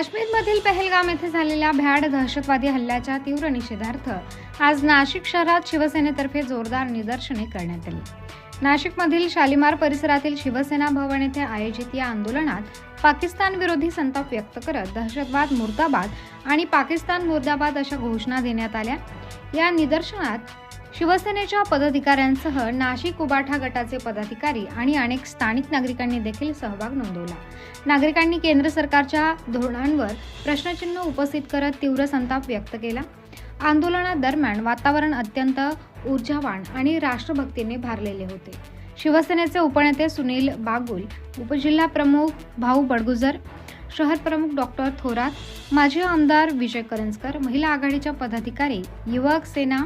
काश्मीरमधील पहलगाम येथे झालेल्या भ्याड दहशतवादी हल्ल्याच्या तीव्र निषेधार्थ आज नाशिक शहरात शिवसेनेतर्फे जोरदार निदर्शने करण्यात आली. नाशिकमधील शालिमार परिसरातील शिवसेना भवन येथे आयोजित या आंदोलनात पाकिस्तान विरोधी संताप व्यक्त करत दहशतवाद मुर्दाबाद आणि पाकिस्तान मुर्दाबाद अशा घोषणा देण्यात आल्या. या निदर्शनात शिवसेनेच्या पदाधिकाऱ्यांसह नाशिक उबाठा गटाचे पदाधिकारी आणि अनेक स्थानिक नागरिकांनी देखील सहभाग नोंदवला. नागरिकांनी केंद्र सरकारच्या धोरणांवर प्रश्नचिन्ह उपस्थित करत तीव्र संताप व्यक्त केला. आंदोलनादरम्यान वातावरण अत्यंत ऊर्जावान आणि राष्ट्रभक्तीने भारलेले होते. शिवसेनेचे उपनेते सुनील बागुल उपजिल्हा प्रमुख भाऊ बडगुजर शहर प्रमुख डॉक्टर थोरात माजी आमदार विजय करंजकर महिला आघाडीच्या पदाधिकारी युवक सेना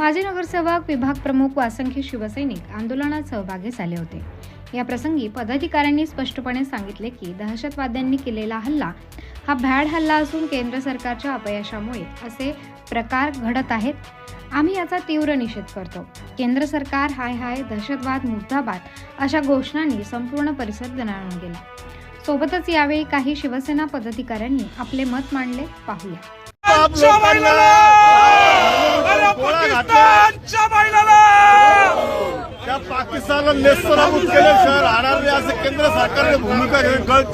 माजी नगरसेवक विभाग प्रमुख वासंख्य शिवसैनिक आंदोलनात सहभागी झाले होते. या प्रसंगी पदाधिकाऱ्यांनी स्पष्टपणे सांगितले की दहशतवाद्यांनी केलेला हल्ला हा भ्याड हल्ला असून केंद्र सरकारच्या अपयशामुळे असे प्रकार घडत आहेत. आम्ही याचा तीव्र निषेध करतो. केंद्र सरकार हाय हाय दहशतवाद मुर्दाबाद अशा घोषणांनी संपूर्ण परिसर दणाणून गेला. सोबतच यावेळी काही शिवसेना पदाधिकाऱ्यांनी आपले मत मांडले. पाहूया. पाकिस्तानच्या महिलाला! त्या पाकिस्तानला नेस्तनाबूत केले सर राहणार नाही असं केंद्र सरकारने भूमिका घेऊन गळत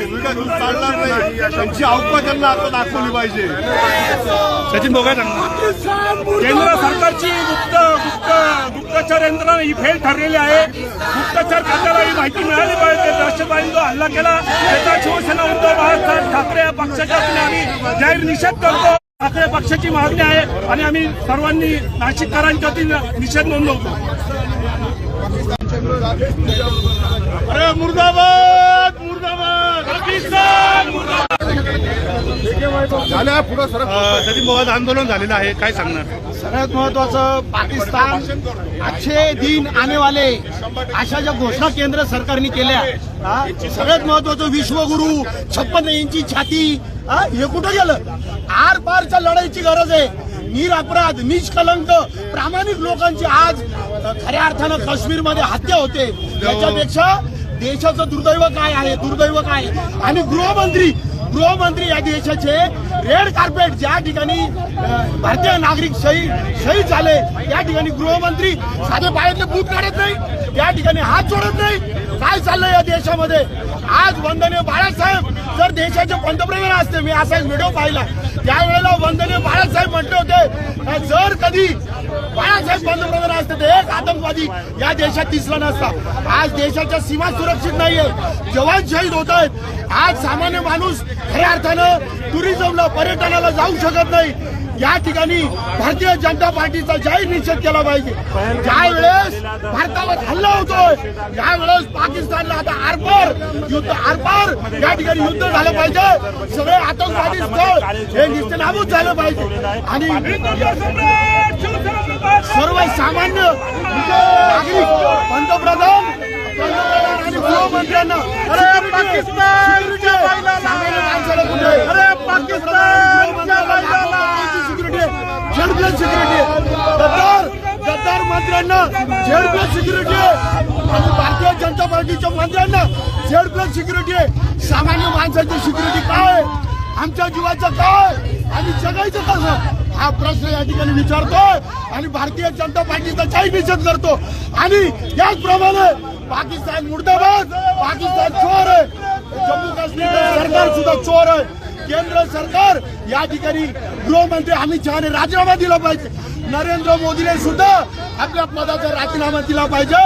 भूमिका घेऊन चालणार नाही. त्यांची अवकाश त्यांना आता दाखवली पाहिजे. सचिन बोगा केंद्र सरकारची गुप्त गुप्त गुप्तचर यंत्रणा ही फेल ठरलेली आहे. गुप्तचर खात्याला ही माहिती मिळाली पाहिजे. दहशतवादी जो हल्ला केला त्याचा शिवसेना उद्धव बाळासाहेब ठाकरे या पक्षाच्या आम्ही जाहीर निषेध करतो. ठाकरे पक्षाची मागणी आहे आणि आम्ही सर्वांनी नाशिककरांच्या निषेध नोंदवतो. अरे मुर्दाबाद मुर्दाबाद. पाकिस्तान. झाल्या पुढे बोगा आंदोलन झालेलं आहे. काय सांगणार? सगळ्यात महत्वाचं पाकिस्तान अच्छे दिन आने वाले अशा ज्या घोषणा केंद्र सरकारने केल्या हा, सगळ्यात महत्वाचं विश्वगुरु छप्पन इंची छाती हे कुठं गेलं? आर पारच्या लढाईची गरज आहे. निरपराध निष्कलंक प्रामाणिक लोकांची आज खऱ्या अर्थानं काश्मीरमध्ये हत्या होते. याच्यापेक्षा देशाचं दुर्दैव काय आहे? दुर्दैव काय? आहे? आणि गृहमंत्री गृहमंत्री या देशाचे रेड कार्पेट ज्या ठिकाणी भारतीय नागरिक शहीद शहीद झाले त्या ठिकाणी गृहमंत्री साधे पायातले बूट काढत नाही त्या ठिकाणी हात जोडत नाही. काय चाललंय या देशामध्ये? आज वंदनीय बाळासाहेब जर देशाचे पंतप्रधान असते मी असा एक व्हिडिओ पाहिला. त्यावेळेला वंदनीय बाळासाहेब म्हटले होते जर कधी बाळासाहेब पंतप्रधान असते तर एक आतंकवादी या देशात दिसला नसता. आज देशाच्या सीमा सुरक्षित नाहीये. जवान शहीद होत आहेत आज सामान्य माणूस खऱ्या अर्थानं टुरिझमला पर्यटनाला जाऊ शकत नाही. या ठिकाणी भारतीय जनता पार्टीचा जाहीर निषेध केला पाहिजे. ज्या वेळेस भारतावर हल्ला होतोय ज्या वेळेस पाकिस्तानला आता आरपार युद्ध आरपार या ठिकाणी युद्ध झालं पाहिजे. सगळे आतंकवादी स्थळ हे निस्तेनाबूत झालं पाहिजे. आणि सर्वसामान्य नागरिक पंतप्रधान पंतप्रधान आणि गृहमंत्र्यांना अरे पाकिस्तान! माणसाला कुठे? अरे पाकिस्तान सोसायटीच्या मंत्र्यांना झेड प्लस सिक्युरिटी सामान्य माणसाची सिक्युरिटी काय आमच्या जीवाचं काय? आणि जगायचं कसं? हा प्रश्न या ठिकाणी विचारतोय आणि भारतीय जनता पार्टीचा काही निषेध करतो. आणि याचप्रमाणे पाकिस्तान मुर्दाबाद पाकिस्तान चोर आहे. जम्मू काश्मीर सरकार सुद्धा चोर आहे. केंद्र सरकार या ठिकाणी गृहमंत्री अमित शहाने राजीनामा दिला पाहिजे. नरेंद्र मोदीने सुद्धा आपल्या पदाचा राजीनामा दिला पाहिजे.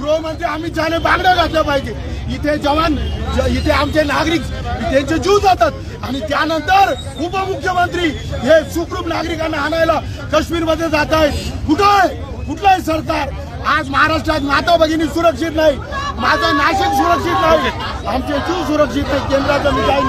गृहमंत्री आम्ही ज्याने बांगड्या घातल्या पाहिजे. इथे जवान ज- इथे आमचे नागरिक त्यांचे जीव जातात. आणि त्यानंतर उपमुख्यमंत्री हे सुखरूप नागरिकांना आणायला काश्मीरमध्ये जात आहे. कुठं? आहे कुठलं आहे सरकार. आज महाराष्ट्रात माता भगिनी सुरक्षित नाही. माझं नाशिक सुरक्षित नाही. आमचे जीव सुरक्षित नाही. केंद्राचं मी काही